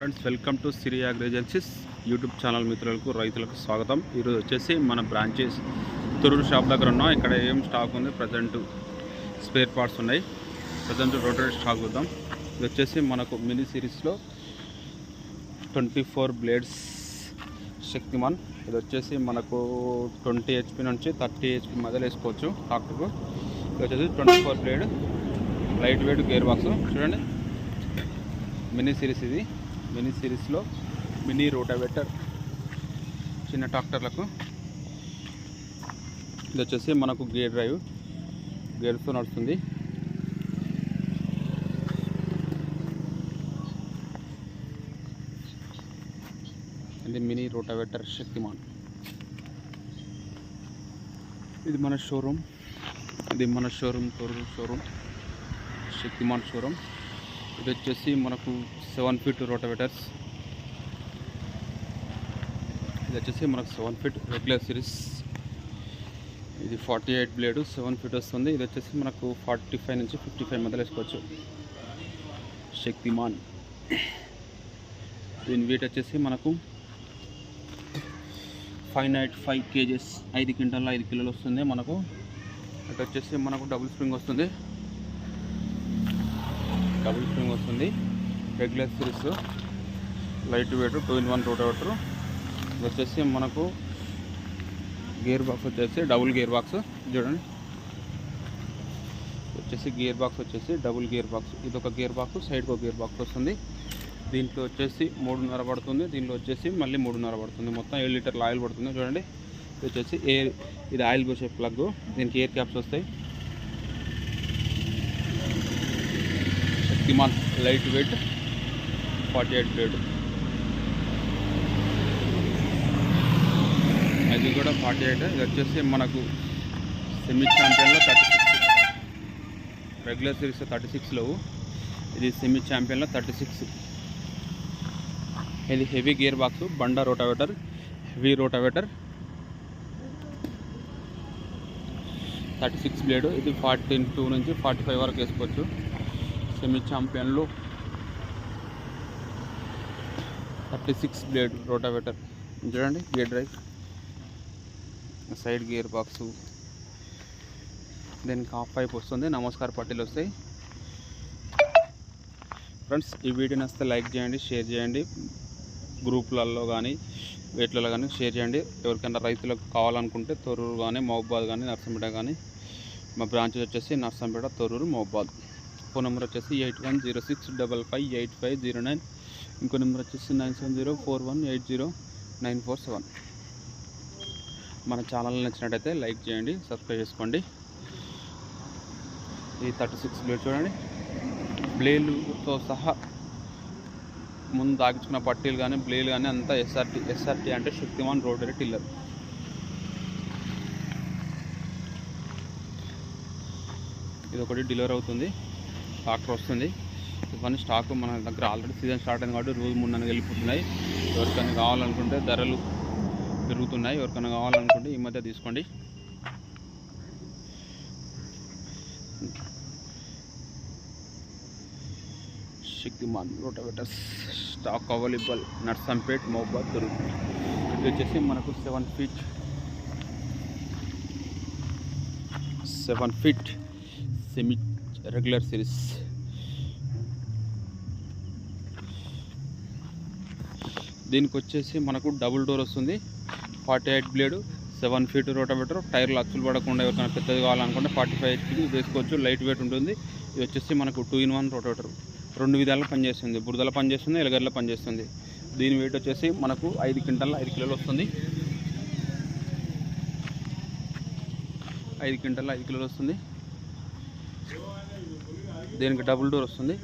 Friends welcome to Siri అగ్రిజెన్సీస్ YouTube channel మిత్రులకు రైతులకు స్వాగతం. ఈరోజు వచ్చేసి మన బ్రాంచెస్ తొరూరు షాప్ దగ్గర ఉన్నాం. ఇక్కడ ఏం స్టాక్ ఉంది? ప్రజెంట్ స్పేర్ పార్ట్స్ ఉన్నాయి. ప్రజెంట్ రోటరీ స్టాక్ చూద్దాం. ఇది వచ్చేసి మనకు మినీ సిరీస్లో ట్వంటీ ఫోర్ బ్లేడ్స్ శక్తిమాన్. ఇది వచ్చేసి మనకు ట్వంటీ హెచ్పి నుంచి థర్టీ హెచ్పి మధ్యలో వేసుకోవచ్చు ట్రాక్టర్కు ఇది వచ్చేసి twenty four blade light weight gear box చూడండి. మినీ సిరీస్ ఇది. మినీ సిరీస్లో మినీ రోటావేటర్ చిన్న ట్రాక్టర్లకు. ఇది వచ్చేసి మనకు గేర్ డ్రైవ్ గేర్తో నడుస్తుంది. ఇది మినీ రోటావేటర్ శక్తిమాన్. ఇది మన షోరూమ్. ఇది మన showroom Torrur showroom Shaktiman showroom. ఇది వచ్చేసి మనకు సెవెన్ ఫీట్ రోటోవేటర్స్. ఇది వచ్చేసి మనకు సెవెన్ ఫీట్ రెగ్యులర్ సిరీస్. ఇది forty eight blade seven feet వస్తుంది. ఇది వచ్చేసి మనకు ఫార్టీ ఫైవ్ నుంచి ఫిఫ్టీ ఫైవ్ మధ్యలో వేసుకోవచ్చు. శక్తిమాన్. దీని వెయిట్ వచ్చేసి మనకు ఫైవ్ నైట్ ఫైవ్ కేజెస్ ఐదు క్వింటాల్లో ఐదు కిలోలు వస్తుంది మనకు. అటు వచ్చేసి మనకు డబుల్ స్ప్రింగ్ వస్తుంది. డబుల్ స్ప్రింగ్ వస్తుంది. Regular series light weight two in one rotavator ఇది వచ్చేసి మనకు గేర్ బాక్స్ వచ్చేసి డబుల్ గేర్ బాక్స్ చూడండి. వచ్చేసి గేర్ బాక్స్ వచ్చేసి డబుల్ గేర్ బాక్స్. ఇది ఒక గేర్ బాక్స్ సైడ్కి ఒక గేర్ బాక్స్ వస్తుంది. దీంట్లో వచ్చేసి మూడున్నర పడుతుంది దీంట్లో వచ్చేసి మళ్ళీ మూడున్నర పడుతుంది. మొత్తం ఏడు లీటర్ల ఆయిల్ పడుతుంది చూడండి. ఇది వచ్చేసి ఎయిర్ ఇది ఆయిల్ పోసే ప్లగ్ దీనికి ఎయిర్ క్యాప్స్ వస్తాయి. Shaktiman light weight. Forty eight plate. అది కూడా ఫార్టీ ఎయిట్. ఇది వచ్చేసి మనకు semi ఛాంపియన్లో thirty six regular series thirty సిక్స్లో ఇది సెమీ ఛాంపియన్లో థర్టీ సిక్స్ ఇది హెవీ గేర్ బాక్స్ బండ rotavator heavy rotavator thirty six blade ఇది ఫార్టీ టూ నుంచి ఫార్టీ ఫైవ్ వరకు వేసుకోవచ్చు. సెమీ ఛాంపియన్లో థర్టీ సిక్స్ బ్లేడ్ రోటావేటర్. చూడండి gear drive. Side gear box. దీనికి హాఫ్ పైప్ వస్తుంది నమస్కార్ పట్టీలు వస్తాయి. ఫ్రెండ్స్ ఈ వీడియో నచ్చితే లైక్ చేయండి షేర్ చేయండి. గ్రూప్లలో కానీ వేట్లలో కానీ షేర్ చేయండి. ఎవరికైనా రైతులకు కావాలనుకుంటే తొర్రూరు కానీ మహబాద్ కానీ నర్సంపేట కానీ మా బ్రాంచెస్ వచ్చేసి నర్సంపేట తొర్రూరు మహబాద్. ఫోన్ నెంబర్ వచ్చేసి eight one zero six double five eight five zero nine. ఇంకో నెంబర్ వచ్చేసి nine seven zero four one eight zero nine four seven. మన ఛానల్ నచ్చినట్టయితే లైక్ చేయండి సబ్స్క్రైబ్ చేసుకోండి. ఈ థర్టీ సిక్స్ బ్లేడ్ చూడండి. బ్లేలుతో సహా ముందు దాగించుకున్న పట్టీలు కానీ బ్లేలు కానీ అంతా ఎస్ఆర్టీ ఎస్ఆర్టీ అంటే శక్తిమాన్ రోటరీ టిల్లర్. ఇది ఒకటి డెలివరీ అవుతుంది ట్రాక్టర్ వస్తుంది. ఇవన్నీ స్టాక్ మన దగ్గర ఆల్రెడీ సీజన్ స్టార్ట్ అయింది కాబట్టి రోజు మూడు నెలలు వెళ్ళిపోతున్నాయి. ఎవరికైనా కావాలనుకుంటే ధరలు పెరుగుతున్నాయి. ఎవరికైనా కావాలనుకుంటే ఈ మధ్య తీసుకోండి. Shaktiman rotavators stock available. Narsampet Mahabad దొరుకుతుంది. ఇది వచ్చేసి మనకు seven feet. Seven feet semi regular series. దీనికి వచ్చేసి మనకు డబుల్ డోర్ వస్తుంది. Forty eight blade seven feet rotavator టైర్లు అచ్చులు పడకుండా ఎవరికైనా పెద్దది కావాలనుకుంటే ఫార్టీ ఫైవ్ హెచ్పీ వేసుకోవచ్చు. లైట్ వెయిట్ ఉంటుంది. ఇది వచ్చేసి మనకు టూ ఇన్ వన్ రోటోమీటర్. రెండు విధాలుగా పనిచేస్తుంది. బురదల పనిచేస్తుంది ఎలగర్లో పనిచేస్తుంది. దీని వెయిట్ వచ్చేసి మనకు ఐదు క్వింటల్ ఐదు కిలోలు వస్తుంది. ఐదు క్వింటల్ ఐదు కిలోలు వస్తుంది. దీనికి డబుల్ డోర్ వస్తుంది.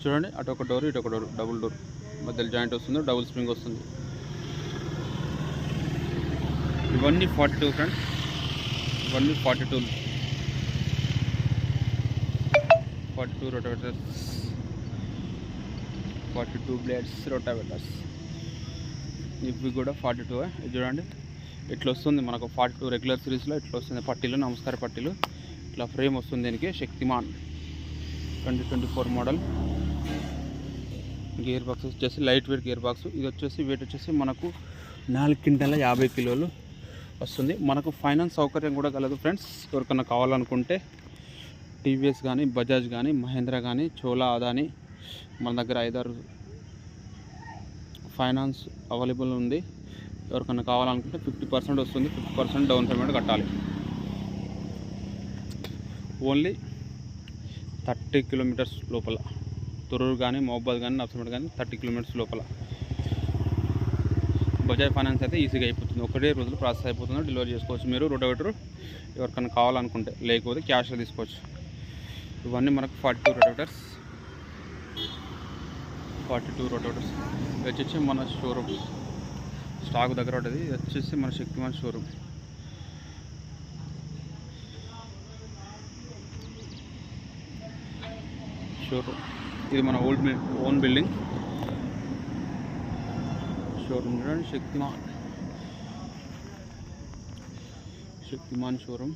చూడండి అటు ఒక డోర్ ఇటు ఒక డోర్ డబుల్ డోర్. మధ్యలో జాయింట్ వస్తుంది డబుల్ స్ప్రింగ్ వస్తుంది. ఇవన్నీ ఫార్టీ టూ ఫ్రెండ్స్. ఇవన్నీ forty two. Forty two rotavators. Forty two blades rotavators. ఇవి కూడా ఫార్టీ టూ ఇది చూడండి. ఇట్లా వస్తుంది మనకు ఫార్టీ టూ రెగ్యులర్ సిరీస్లో. ఇట్లా వస్తుంది పట్టీలు నమస్కార పట్టీలు. ఇట్లా ఫ్రేమ్ వస్తుంది దీనికి. Shaktiman. Twenty twenty four model. Gear box వచ్చేసి లైట్ వెయిట్ గేర్ బాక్స్ ఇది వచ్చేసి వెయిట్ వచ్చేసి మనకు నాలుగు క్వింటాల యాభై కిలోలు వస్తుంది. మనకు ఫైనాన్స్ సౌకర్యం కూడా కలదు ఫ్రెండ్స్ ఎవరికన్నా కావాలనుకుంటే టీవీఎస్ కానీ బజాజ్ కానీ మహేంద్ర కానీ చోలా అదాని మన దగ్గర ఐదారు ఫైనాన్స్ అవైలబుల్ ఉంది. ఎవరికన్నా కావాలనుకుంటే ఫిఫ్టీ పర్సెంట్ వస్తుంది. ఫిఫ్టీ పర్సెంట్ డౌన్ పేమెంట్ కట్టాలి. ఓన్లీ థర్టీ కిలోమీటర్స్ లోపల. తొర్రూరు కానీ మహబాద్ కానీ నర్సంపేట కానీ థర్టీ కిలోమీటర్స్ లోపల. బజాజ్ ఫైనాన్స్ అయితే ఈజీగా అయిపోతుంది. ఒకటే రోజులు ప్రాసెస్ అయిపోతుంది. డెలివరీ చేసుకోవచ్చు మీరు. రోటోవేటర్ ఎవరికైనా కావాలనుకుంటే లేకపోతే క్యాష్లో తీసుకోవచ్చు. ఇవన్నీ మనకు forty two rotavators. Forty two rotavators. ఇది వచ్చేసి మన షోరూమ్. స్టాక్ దగ్గర ఉంటుంది. వచ్చేసి మన శక్తిమాన్ షోరూమ్. షోరూమ్. ఇది మన ఓల్డ్ ఓన్ బిల్డింగ్ షోరూమ్ చూడండి శక్తిమాన్ శక్తిమాన్ షోరూమ్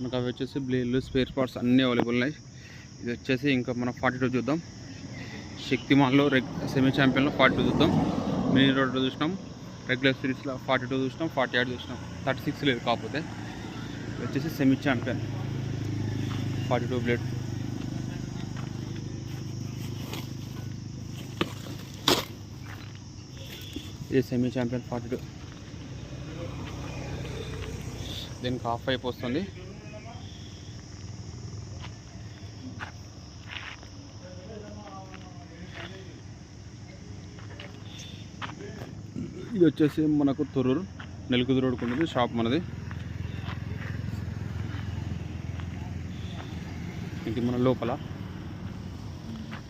మనకు అవి వచ్చేసి బ్లేడ్లు స్పేర్ పార్ట్స్ అన్నీ అవైలబుల్ ఉన్నాయి. ఇది వచ్చేసి ఇంకా మనం ఫార్టీ టూ చూద్దాం. శక్తిమాన్లో రెగ్ సెమీ ఛాంపియన్లో ఫార్టీ టూ చూద్దాం మినీ రోడ్లో చూసినాం. రెగ్యులర్ సిరీస్లో ఫార్టీ టూ చూసినాం ఫార్టీ ఎయిట్ చూసినాం. థర్టీ సిక్స్ లేదు కాకపోతే. ఇది వచ్చేసి semi champion forty two blade ఇది సెమీ ఛాంపియన్ ఫార్టీ టూ దీనికి హాఫ్ పైప్ వస్తుంది. ఇది వచ్చేసి మనకు తొర్రూరు నెలకుది రోడ్కు ఉంటుంది షాప్ మనది. ఇది మన లోపల.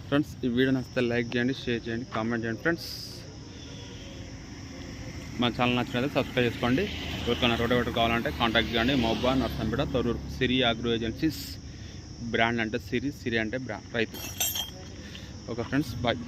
ఫ్రెండ్స్ ఈ వీడియో నచ్చితే లైక్ చేయండి షేర్ చేయండి కామెంట్ చేయండి ఫ్రెండ్స్ మా ఛానల్ నచ్చినట్లయితే సబ్స్క్రైబ్ చేసుకోండి. ఎవరికైనా రోటోవేటర్ కావాలంటే కాంటాక్ట్ చేయండి. మొబ్బా Narsampet Torrur Siri agro agencies brand అంటే సిరి సిరి అంటే బ్రాండ్ రైతు. Okay friends bye.